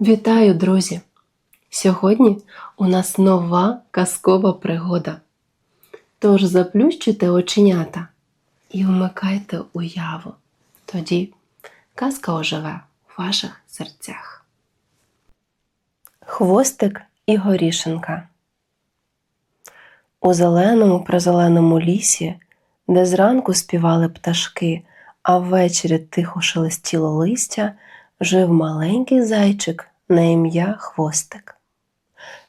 Вітаю, друзі! Сьогодні у нас нова казкова пригода. Тож заплющуйте оченята і вмикайте уяву. Тоді казка оживе в ваших серцях. Хвостик і горішенка. У зеленому прозеленому лісі, де зранку співали пташки, а ввечері тихо шелестіло листя, жив маленький зайчик на ім'я Хвостик.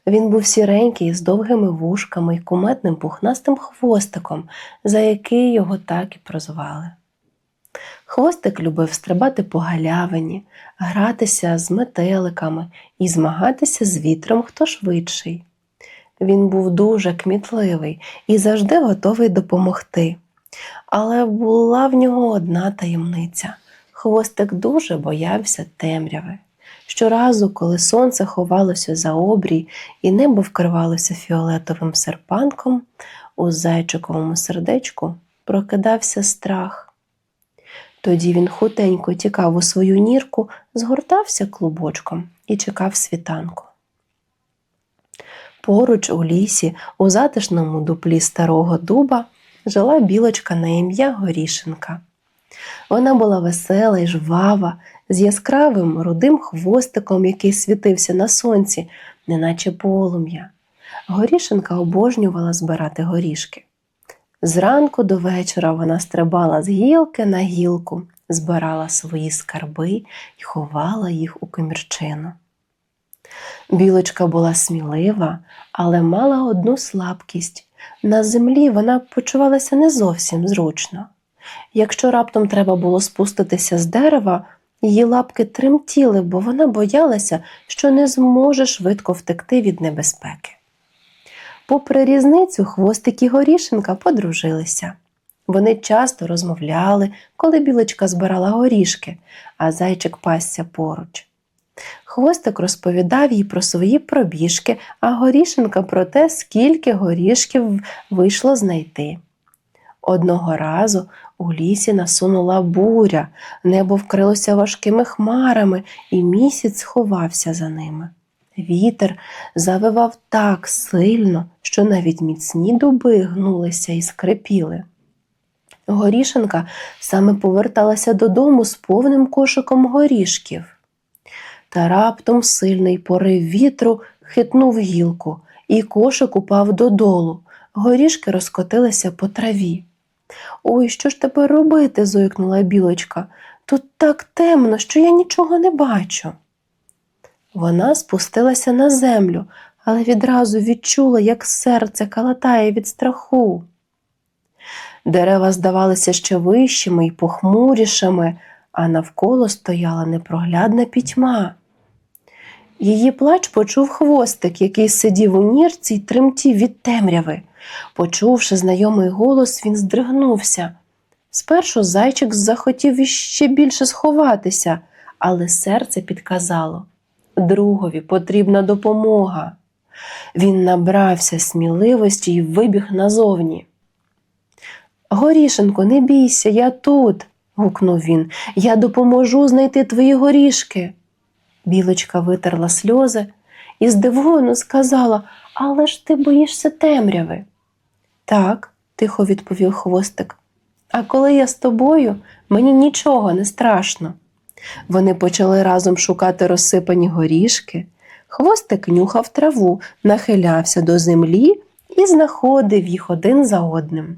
Він був сіренький з довгими вушками й куметним пухнастим хвостиком, за який його так і прозвали. Хвостик любив стрибати по галявині, гратися з метеликами і змагатися з вітром хто швидший. Він був дуже кмітливий і завжди готовий допомогти. Але була в нього одна таємниця. Хвостик дуже боявся темряви. Щоразу, коли сонце ховалося за обрій і небо вкривалося фіолетовим серпанком, у зайчиковому сердечку прокидався страх. Тоді він хутенько тікав у свою нірку, згортався клубочком і чекав світанку. Поруч у лісі, у затишному дуплі старого дуба, жила білочка на ім'я Горішенка. Вона була весела й жвава, з яскравим рудим хвостиком, який світився на сонці, неначе полум'я. Горішенка обожнювала збирати горішки. Зранку до вечора вона стрибала з гілки на гілку, збирала свої скарби й ховала їх у комірчину. Білочка була смілива, але мала одну слабкість. На землі вона почувалася не зовсім зручно. Якщо раптом треба було спуститися з дерева, її лапки тремтіли, бо вона боялася, що не зможе швидко втекти від небезпеки. Попри різницю, хвостик і горішенка подружилися. Вони часто розмовляли, коли білочка збирала горішки, а зайчик пасся поруч. Хвостик розповідав їй про свої пробіжки, а горішенка про те, скільки горішків вийшло знайти. Одного разу у лісі насунула буря, небо вкрилося важкими хмарами, і місяць сховався за ними. Вітер завивав так сильно, що навіть міцні дуби гнулися і скрипіли. Горішенка саме поверталася додому з повним кошиком горішків. Та раптом сильний порив вітру хитнув гілку, і кошик упав додолу. Горішки розкотилися по траві. Ой, що ж тепер робити? зойкнула білочка. Тут так темно, що я нічого не бачу. Вона спустилася на землю, але відразу відчула, як серце калатає від страху. Дерева здавалися ще вищими і похмурішими, а навколо стояла непроглядна пітьма. Її плач почув хвостик, який сидів у нірці й тремтів від темряви. Почувши знайомий голос, він здригнувся. Спершу зайчик захотів іще більше сховатися, але серце підказало другові потрібна допомога. Він набрався сміливості і вибіг назовні. Горішенко, не бійся, я тут. гукнув він. Я допоможу знайти твої горішки. Білочка витерла сльози і здивовано сказала Але ж ти боїшся темряви. Так, тихо відповів хвостик. А коли я з тобою, мені нічого не страшно. Вони почали разом шукати розсипані горішки. Хвостик нюхав траву, нахилявся до землі і знаходив їх один за одним.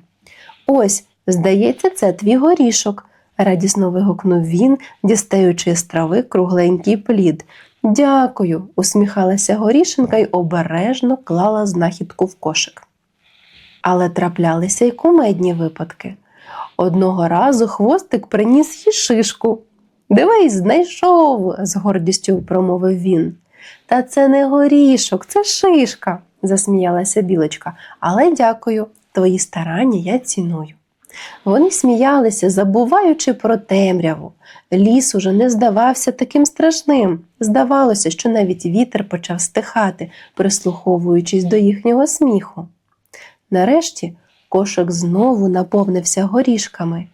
Ось, здається, це твій горішок, радісно вигукнув він, дістаючи з трави кругленький плід. Дякую, усміхалася горішенка й обережно клала знахідку в кошик. Але траплялися й кумедні випадки. Одного разу хвостик приніс їй шишку. Дивись, знайшов, з гордістю промовив він. Та це не горішок, це шишка, засміялася білочка. Але дякую, твої старання я ціную. Вони сміялися, забуваючи про темряву. Ліс уже не здавався таким страшним. Здавалося, що навіть вітер почав стихати, прислуховуючись до їхнього сміху. Нарешті кошик знову наповнився горішками.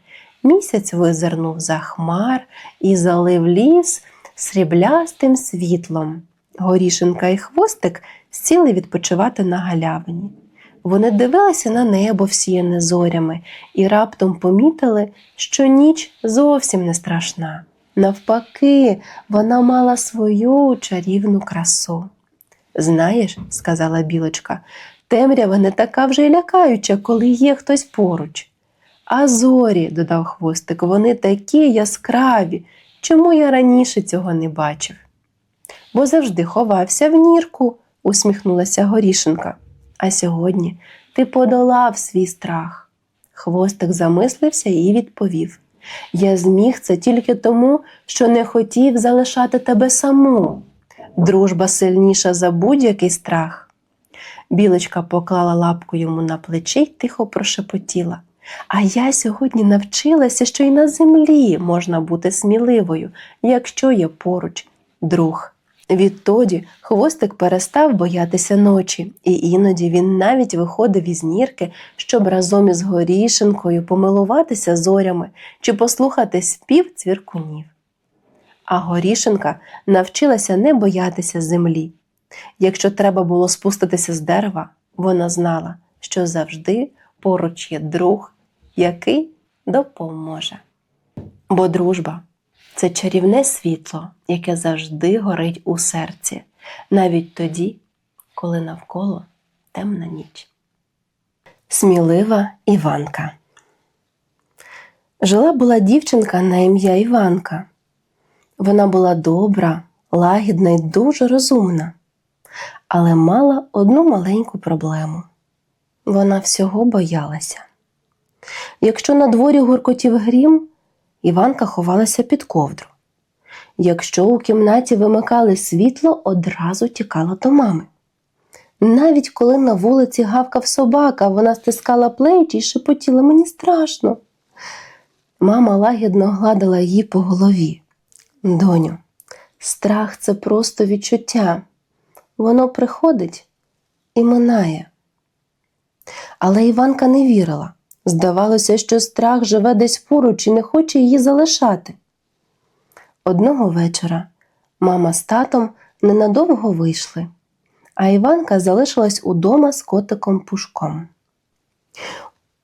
Місяць визирнув за хмар і залив ліс сріблястим світлом. Горішенка і хвостик сіли відпочивати на галявині. Вони дивилися на небо всіяне зорями і раптом помітили, що ніч зовсім не страшна. Навпаки, вона мала свою чарівну красу. Знаєш, сказала білочка, темрява не така вже й лякаюча, коли є хтось поруч. А зорі, додав хвостик, вони такі яскраві. Чому я раніше цього не бачив? Бо завжди ховався в нірку, усміхнулася горішенка. А сьогодні ти подолав свій страх. Хвостик замислився і відповів: Я зміг це тільки тому, що не хотів залишати тебе саму. Дружба сильніша за будь-який страх. Білочка поклала лапку йому на плече й тихо прошепотіла. А я сьогодні навчилася, що й на землі можна бути сміливою, якщо є поруч друг. Відтоді хвостик перестав боятися ночі, і іноді він навіть виходив із нірки, щоб разом із горішенкою помилуватися зорями чи послухати спів цвіркунів. А горішенка навчилася не боятися землі. Якщо треба було спуститися з дерева, вона знала, що завжди поруч є друг, який допоможе. Бо дружба це чарівне світло, яке завжди горить у серці, навіть тоді, коли навколо темна ніч. Смілива Іванка. Жила була дівчинка на ім'я Іванка. Вона була добра, лагідна і дуже розумна, але мала одну маленьку проблему. Вона всього боялася. Якщо на дворі гуркотів грім, Іванка ховалася під ковдру. Якщо у кімнаті вимикали світло, одразу тікала до мами. Навіть коли на вулиці гавкав собака, вона стискала плечі і шепотіла мені страшно. Мама лагідно гладила її по голові. Доню, страх це просто відчуття. Воно приходить і минає. Але Іванка не вірила. Здавалося, що страх живе десь поруч і не хоче її залишати. Одного вечора мама з татом ненадовго вийшли, а Іванка залишилась удома з котиком пушком.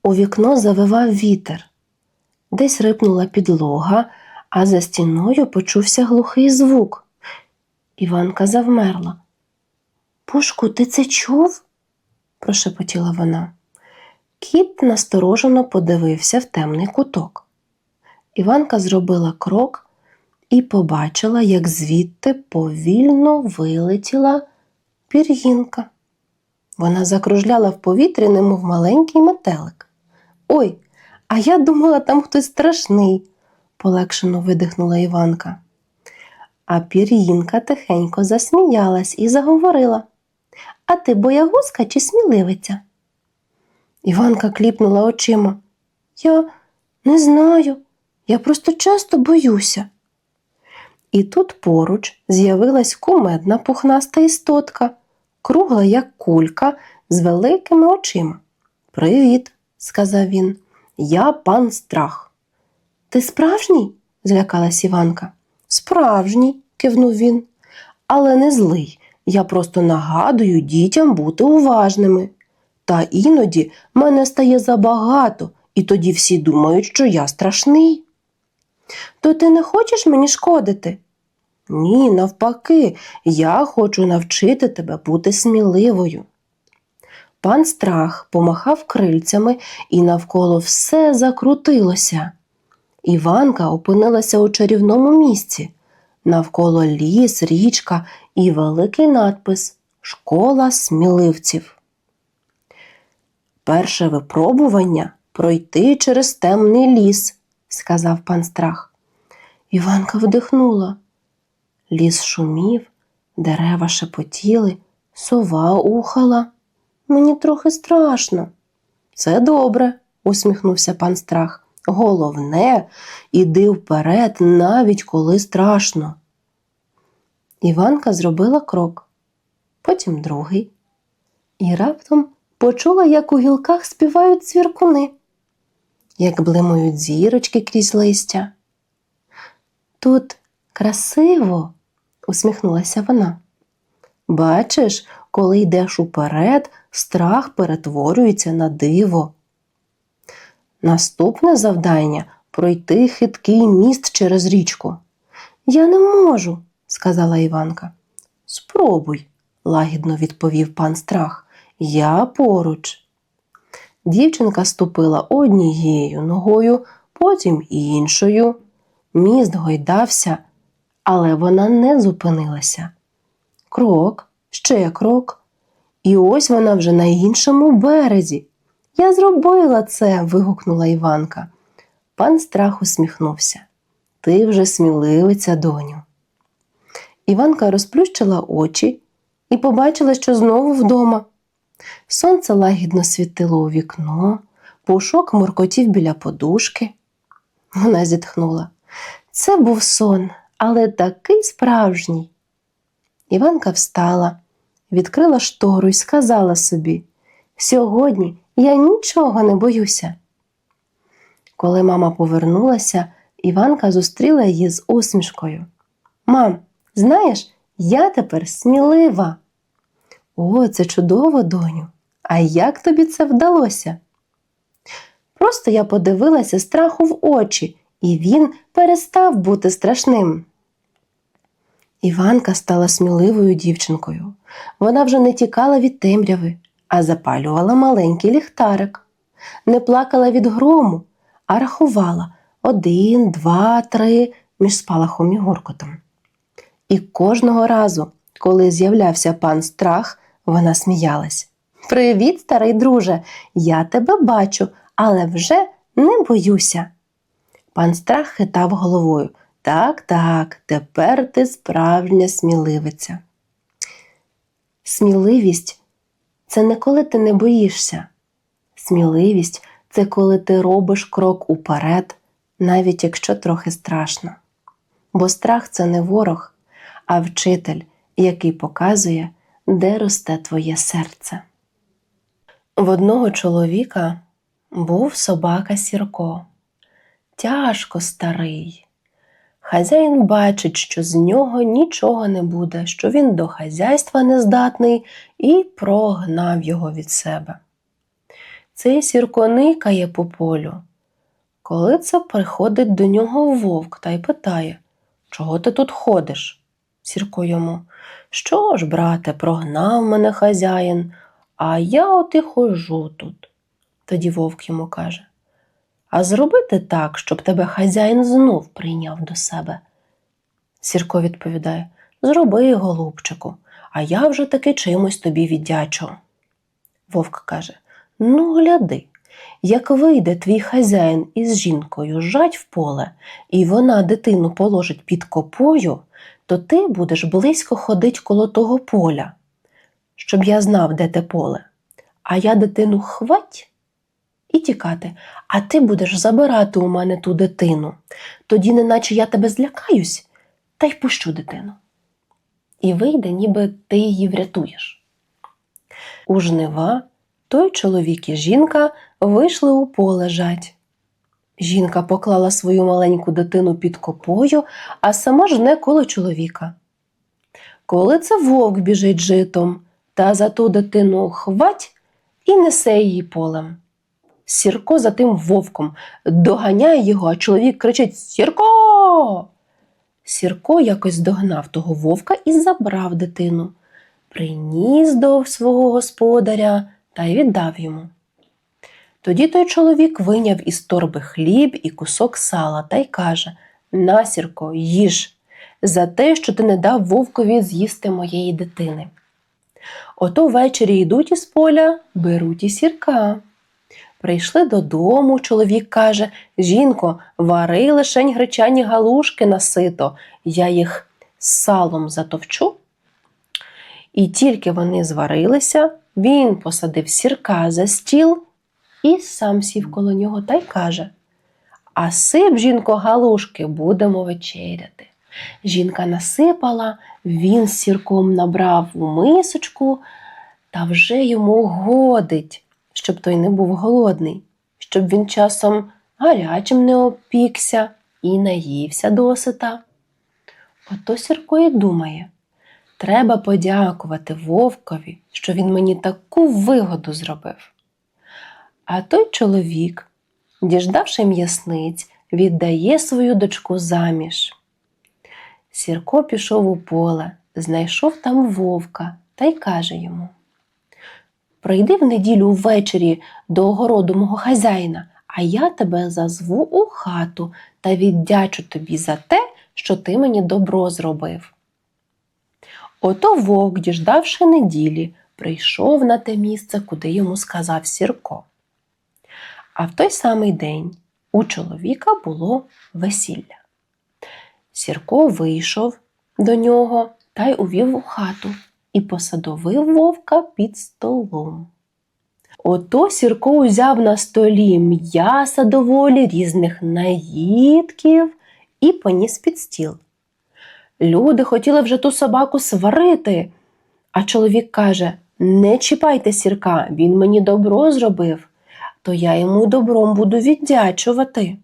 У вікно завивав вітер, десь рипнула підлога, а за стіною почувся глухий звук. Іванка завмерла. Пушку, ти це чув? прошепотіла вона. Кіт насторожено подивився в темний куток. Іванка зробила крок і побачила, як звідти повільно вилетіла пір'їнка. Вона закружляла в повітрі, немов маленький метелик. Ой, а я думала, там хтось страшний, полегшено видихнула Іванка. А пір'їнка тихенько засміялась і заговорила А ти боягузка чи сміливиця? Іванка кліпнула очима. Я не знаю, я просто часто боюся. І тут поруч з'явилась кумедна пухнаста істотка, кругла, як кулька, з великими очима. Привіт, сказав він. Я пан страх. Ти справжній? злякалась Іванка. Справжній, кивнув він. Але не злий. Я просто нагадую дітям бути уважними. Та іноді мене стає забагато, і тоді всі думають, що я страшний. То ти не хочеш мені шкодити? Ні, навпаки, я хочу навчити тебе бути сміливою. Пан страх помахав крильцями, і навколо все закрутилося. Іванка опинилася у чарівному місці. Навколо ліс, річка і великий надпис Школа сміливців. Перше випробування пройти через темний ліс, сказав пан страх. Іванка вдихнула. Ліс шумів, дерева шепотіли, сова ухала. Мені трохи страшно. Це добре, усміхнувся пан страх. Головне, іди вперед, навіть коли страшно. Іванка зробила крок, потім другий, і раптом почула, як у гілках співають цвіркуни, як блимають зірочки крізь листя. Тут Красиво, усміхнулася вона. Бачиш, коли йдеш уперед, страх перетворюється на диво. Наступне завдання пройти хиткий міст через річку. Я не можу, сказала Іванка. Спробуй, лагідно відповів пан страх. Я поруч. Дівчинка ступила однією ногою, потім іншою. Міст гойдався, але вона не зупинилася. Крок, ще крок. І ось вона вже на іншому березі. Я зробила це. вигукнула Іванка. Пан страх усміхнувся. Ти вже сміливиця, доню. Іванка розплющила очі і побачила, що знову вдома. Сонце лагідно світило у вікно, пушок муркотів біля подушки. Вона зітхнула. Це був сон, але такий справжній. Іванка встала, відкрила штору і сказала собі: Сьогодні я нічого не боюся. Коли мама повернулася, Іванка зустріла її з усмішкою. Мам, знаєш, я тепер смілива. О, це чудово, доню. А як тобі це вдалося? Просто я подивилася страху в очі, і він перестав бути страшним. Іванка стала сміливою дівчинкою. Вона вже не тікала від темряви, а запалювала маленький ліхтарик, не плакала від грому, а рахувала один, два, три між спалахом і горкотом. І кожного разу, коли з'являвся пан страх, вона сміялась. Привіт, старий друже, я тебе бачу, але вже не боюся. Пан страх хитав головою. Так, так, тепер ти справжня сміливиця. Сміливість це не коли ти не боїшся. Сміливість це коли ти робиш крок уперед, навіть якщо трохи страшно. Бо страх це не ворог, а вчитель, який показує, де росте твоє серце. В одного чоловіка був собака Сірко, тяжко старий. Хазяїн бачить, що з нього нічого не буде, що він до хазяйства нездатний, і прогнав його від себе. Цей сірко никає по полю. Коли це приходить до нього вовк та й питає, чого ти тут ходиш? Сірко йому, що ж, брате, прогнав мене хазяїн, а я от і хожу тут. Тоді вовк йому каже А зробити так, щоб тебе хазяїн знов прийняв до себе. Сірко відповідає Зроби, голубчику, а я вже таки чимось тобі віддячу. Вовк каже Ну, гляди, як вийде твій хазяїн із жінкою жать в поле, і вона дитину положить під копою, то ти будеш близько ходить коло того поля, щоб я знав, де те поле. А я дитину хвать і тікати, а ти будеш забирати у мене ту дитину. Тоді, неначе я тебе злякаюсь, та й пущу дитину. І вийде, ніби ти її врятуєш. У жнива той чоловік і жінка вийшли у поле жать. Жінка поклала свою маленьку дитину під копою, а сама жне коло чоловіка. Коли це вовк біжить житом, та за ту дитину хвать і несе її полем. Сірко за тим вовком доганяє його, а чоловік кричить Сірко. Сірко якось догнав того вовка і забрав дитину, приніс до свого господаря та й віддав йому. Тоді той чоловік виняв із торби хліб і кусок сала та й каже Насірко, їж, за те, що ти не дав вовкові з'їсти моєї дитини. Ото ввечері йдуть із поля, беруть і сірка. Прийшли додому, чоловік каже Жінко, вари лишень гречані галушки на сито, я їх салом затовчу. І тільки вони зварилися, він посадив сірка за стіл і сам сів коло нього та й каже А сип, жінко, галушки, будемо вечеряти. Жінка насипала, він сірком набрав у мисочку, та вже йому годить, щоб той не був голодний, щоб він часом гарячим не опікся і наївся досита. Ото Сірко і думає, треба подякувати вовкові, що він мені таку вигоду зробив. А той чоловік, діждавши м'ясниць, віддає свою дочку заміж. Сірко пішов у поле, знайшов там вовка та й каже йому: Прийди в неділю ввечері до огороду мого хазяїна, а я тебе зазву у хату та віддячу тобі за те, що ти мені добро зробив. Ото вовк, діждавши неділі, прийшов на те місце, куди йому сказав Сірко. А в той самий день у чоловіка було весілля. Сірко вийшов до нього та й увів у хату і посадовив вовка під столом. Ото Сірко узяв на столі м'яса доволі різних наїдків і поніс під стіл. Люди хотіли вже ту собаку сварити, а чоловік каже: Не чіпайте сірка, він мені добро зробив, то я йому добром буду віддячувати.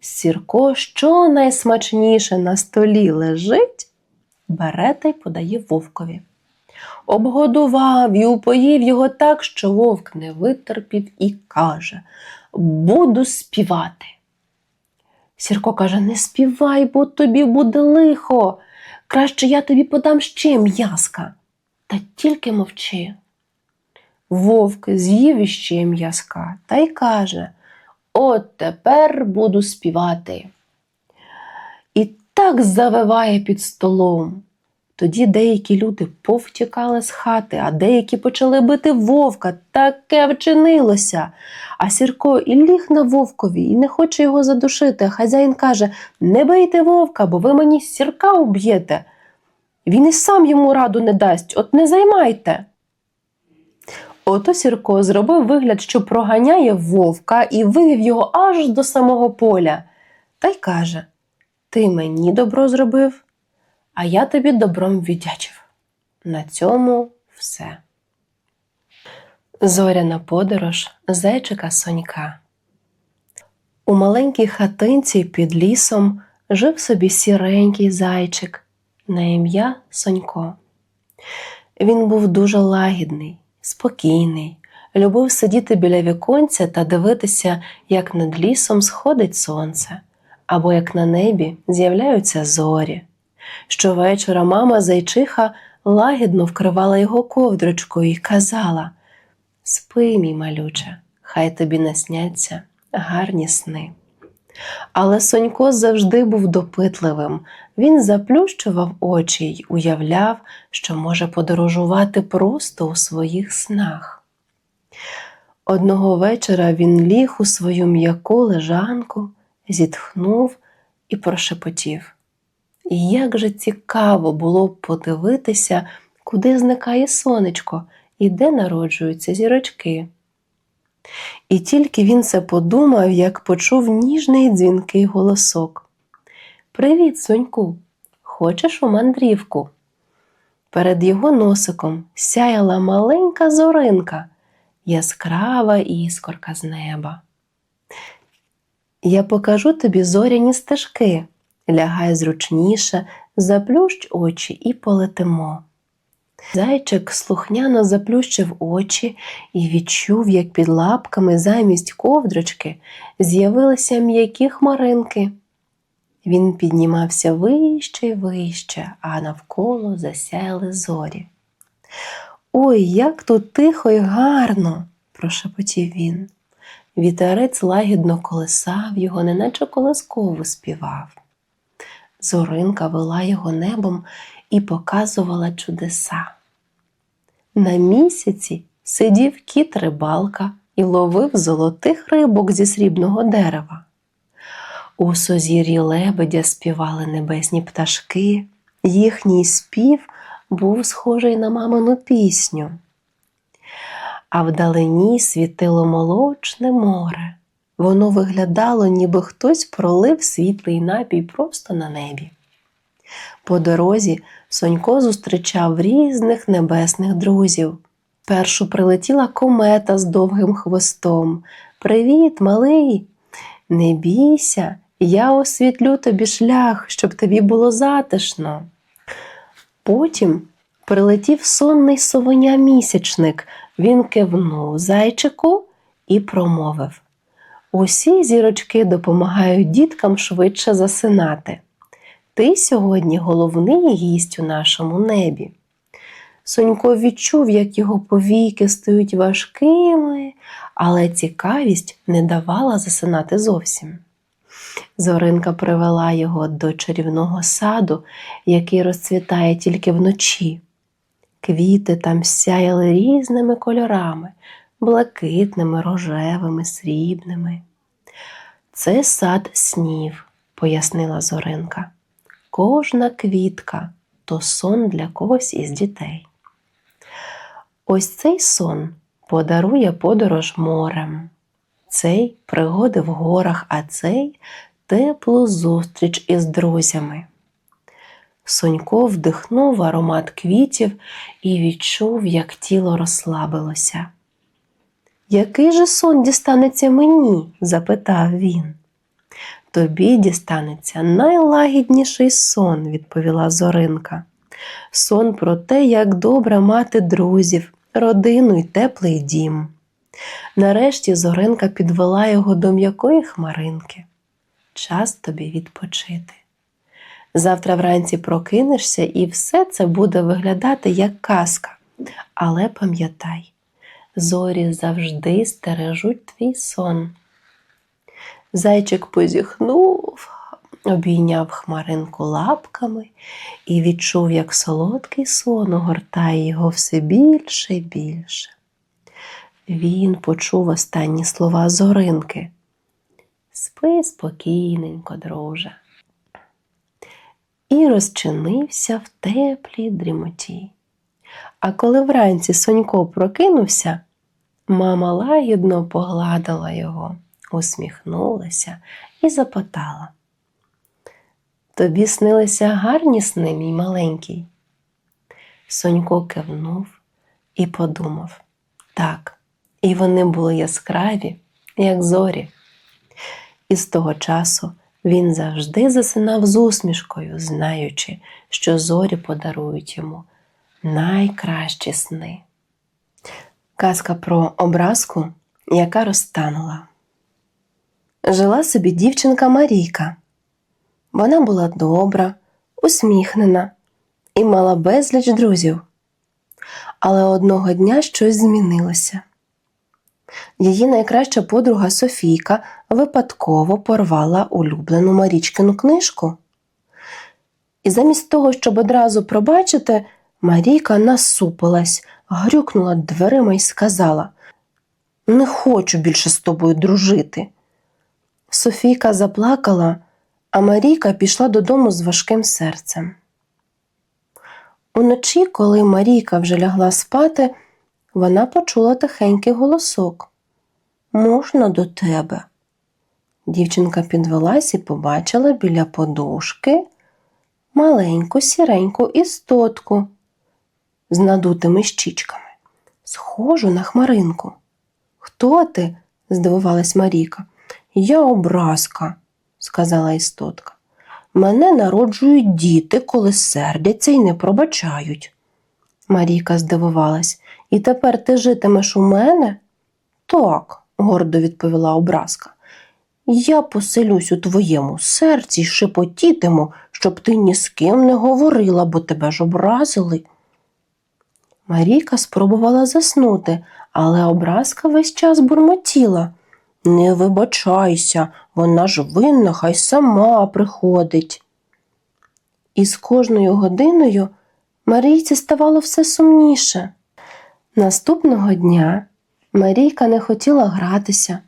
Сірко, що найсмачніше на столі лежить, бере та й подає вовкові. Обгодував і упоїв його так, що вовк не витерпів і каже Буду співати. Сірко каже: Не співай, бо тобі буде лихо. Краще я тобі подам ще м'язка. Та тільки мовчи. Вовк з'їв іще м'язка та й каже От тепер буду співати. І так завиває під столом. Тоді деякі люди повтікали з хати, а деякі почали бити вовка. Таке вчинилося. А Сірко і ліг на вовкові і не хоче його задушити. Хазяїн каже: Не бийте вовка, бо ви мені сірка уб'єте. Він і сам йому раду не дасть, от не займайте. Ото Сірко зробив вигляд, що проганяє вовка і вивів його аж до самого поля. Та й каже: Ти мені добро зробив, а я тобі добром віддячив. На цьому все. Зоряна подорож зайчика Сонька. У маленькій хатинці під лісом жив собі сіренький зайчик на ім'я Сонько. Він був дуже лагідний, спокійний, любив сидіти біля віконця та дивитися, як над лісом сходить сонце, або як на небі з'являються зорі. Щовечора мама зайчиха лагідно вкривала його ковдрочкою і казала Спи, мій малюче, хай тобі насняться гарні сни. Але Сонько завжди був допитливим. Він заплющував очі й уявляв, що може подорожувати просто у своїх снах. Одного вечора він ліг у свою м'яку лежанку, зітхнув і прошепотів. І як же цікаво було б подивитися, куди зникає сонечко і де народжуються зірочки. І тільки він це подумав, як почув ніжний дзвінкий голосок. Привіт, соньку! Хочеш у мандрівку? Перед його носиком сяяла маленька зоринка, яскрава іскорка з неба. Я покажу тобі зоряні стежки, лягай зручніше, заплющ очі і полетимо. Зайчик слухняно заплющив очі і відчув, як під лапками замість ковдрочки з'явилися м'які хмаринки. Він піднімався вище й вище, а навколо засяяли зорі. Ой, як тут тихо й гарно, прошепотів він. Вітерець лагідно колисав його, неначе колисково співав. Зоринка вела його небом і показувала чудеса. На місяці сидів кіт рибалка і ловив золотих рибок зі срібного дерева. У созір'ї лебедя співали небесні пташки, їхній спів був схожий на мамину пісню. А вдалині світило молочне море. Воно виглядало, ніби хтось пролив світлий напій просто на небі. По дорозі Сонько зустрічав різних небесних друзів. Першу прилетіла комета з довгим хвостом. Привіт, малий! Не бійся, Я освітлю тобі шлях, щоб тобі було затишно. Потім прилетів сонний совеня місячник. Він кивнув зайчику і промовив: Усі зірочки допомагають діткам швидше засинати. Ти сьогодні головний гість у нашому небі. Сонько відчув, як його повіки стають важкими, але цікавість не давала засинати зовсім. Зоринка привела його до чарівного саду, який розцвітає тільки вночі. Квіти там сяяли різними кольорами блакитними, рожевими, срібними. Це сад снів, пояснила Зоринка. Кожна квітка то сон для когось із дітей. Ось цей сон подарує подорож морем, цей пригоди в горах, а цей теплу зустріч із друзями. Сонько вдихнув аромат квітів і відчув, як тіло розслабилося. Який же сон дістанеться мені? запитав він. Тобі дістанеться найлагідніший сон, відповіла Зоринка. Сон про те, як добре мати друзів, родину й теплий дім. Нарешті Зоринка підвела його до м'якої хмаринки. Час тобі відпочити. Завтра вранці прокинешся, і все це буде виглядати як казка. Але пам'ятай, зорі завжди стережуть твій сон. Зайчик позіхнув, обійняв хмаринку лапками і відчув, як солодкий сон огортає його все більше і більше. Він почув останні слова зоринки. Спи спокійненько, друже. І розчинився в теплій дрімоті. А коли вранці Сонько прокинувся, мама лагідно погладила його, усміхнулася і запитала. Тобі снилися гарні сни, мій маленький? Сонько кивнув і подумав так, і вони були яскраві, як зорі. І з того часу він завжди засинав з усмішкою, знаючи, що зорі подарують йому найкращі сни. Казка про образку, яка розтанула. Жила собі дівчинка Марійка. Вона була добра, усміхнена і мала безліч друзів. Але одного дня щось змінилося. Її найкраща подруга Софійка випадково порвала улюблену Марічкину книжку. І замість того, щоб одразу пробачити, Марійка насупилась, грюкнула дверима і сказала: Не хочу більше з тобою дружити. Софійка заплакала, а Марійка пішла додому з важким серцем. Уночі, коли Марійка вже лягла спати, вона почула тихенький голосок. Можна до тебе? Дівчинка підвелась і побачила біля подушки маленьку сіреньку істотку з надутими щічками, схожу на хмаринку. Хто ти? здивувалась Марійка. Я образка, сказала істотка. Мене народжують діти, коли сердяться і не пробачають. Марійка здивувалась. І тепер ти житимеш у мене? Так, гордо відповіла образка. Я поселюсь у твоєму серці й шепотітиму, щоб ти ні з ким не говорила, бо тебе ж образили. Марійка спробувала заснути, але образка весь час бурмотіла. Не вибачайся, вона ж винна, хай сама приходить. І з кожною годиною Марійці ставало все сумніше. Наступного дня Марійка не хотіла гратися,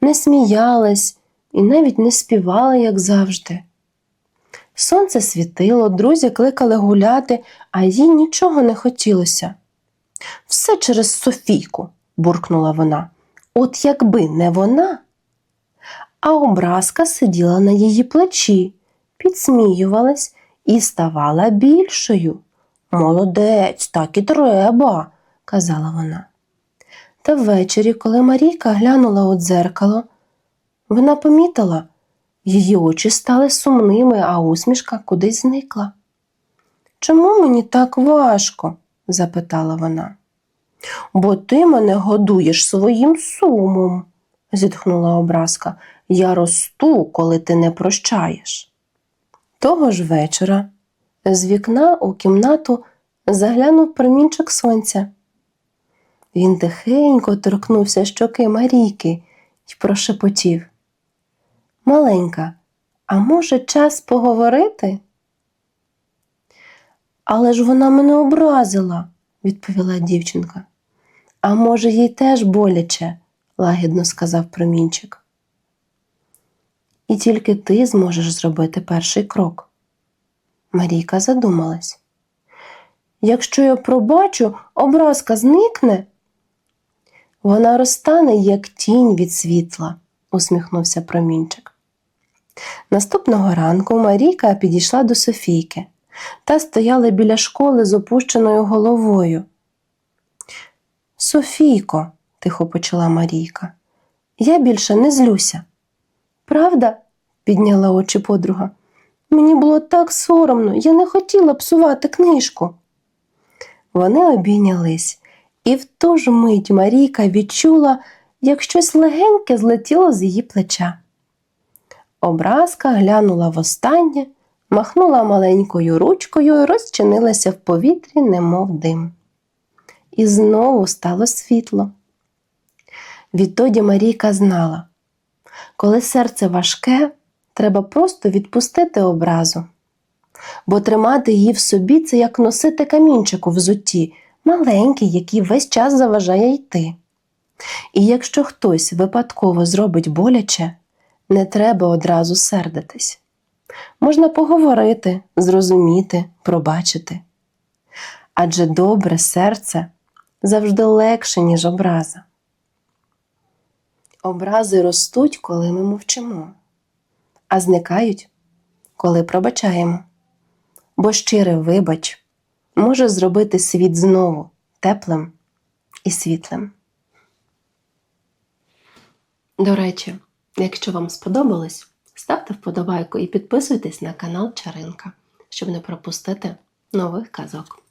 не сміялась і навіть не співала, як завжди. Сонце світило, друзі кликали гуляти, а їй нічого не хотілося. Все через Софійку, буркнула вона. От якби не вона. А образка сиділа на її плечі, підсміювалась і ставала більшою. Молодець, так і треба, казала вона. Та ввечері, коли Марійка глянула у дзеркало, вона помітила, Її очі стали сумними, а усмішка кудись зникла. Чому мені так важко? запитала вона. Бо ти мене годуєш своїм сумом, зітхнула образка. Я росту, коли ти не прощаєш. Того ж вечора з вікна у кімнату заглянув промінчик сонця. Він тихенько торкнувся щоки Марійки й прошепотів. Маленька, а може, час поговорити? Але ж вона мене образила, відповіла дівчинка. А може, їй теж боляче, лагідно сказав промінчик. І тільки ти зможеш зробити перший крок. Марійка задумалась. Якщо я пробачу, образка зникне. Вона розтане, як тінь від світла, усміхнувся промінчик. Наступного ранку Марійка підійшла до Софійки та стояла біля школи з опущеною головою. Софійко, тихо почала Марійка, я більше не злюся. Правда? підняла очі подруга. Мені було так соромно, я не хотіла псувати книжку. Вони обійнялись, і в ту ж мить Марійка відчула, як щось легеньке злетіло з її плеча. Образка глянула востаннє, махнула маленькою ручкою і розчинилася в повітрі, немов дим. І знову стало світло. Відтоді Марійка знала, коли серце важке, треба просто відпустити образу. Бо тримати її в собі це як носити камінчик у взутті, маленький, який весь час заважає йти. І якщо хтось випадково зробить боляче, не треба одразу сердитись. Можна поговорити, зрозуміти, пробачити. Адже добре серце завжди легше, ніж образа. Образи ростуть, коли ми мовчимо, а зникають, коли пробачаємо. Бо щирий вибач може зробити світ знову теплим і світлим. До речі, якщо вам сподобалось, ставте вподобайку і підписуйтесь на канал Чаринка, щоб не пропустити нових казок.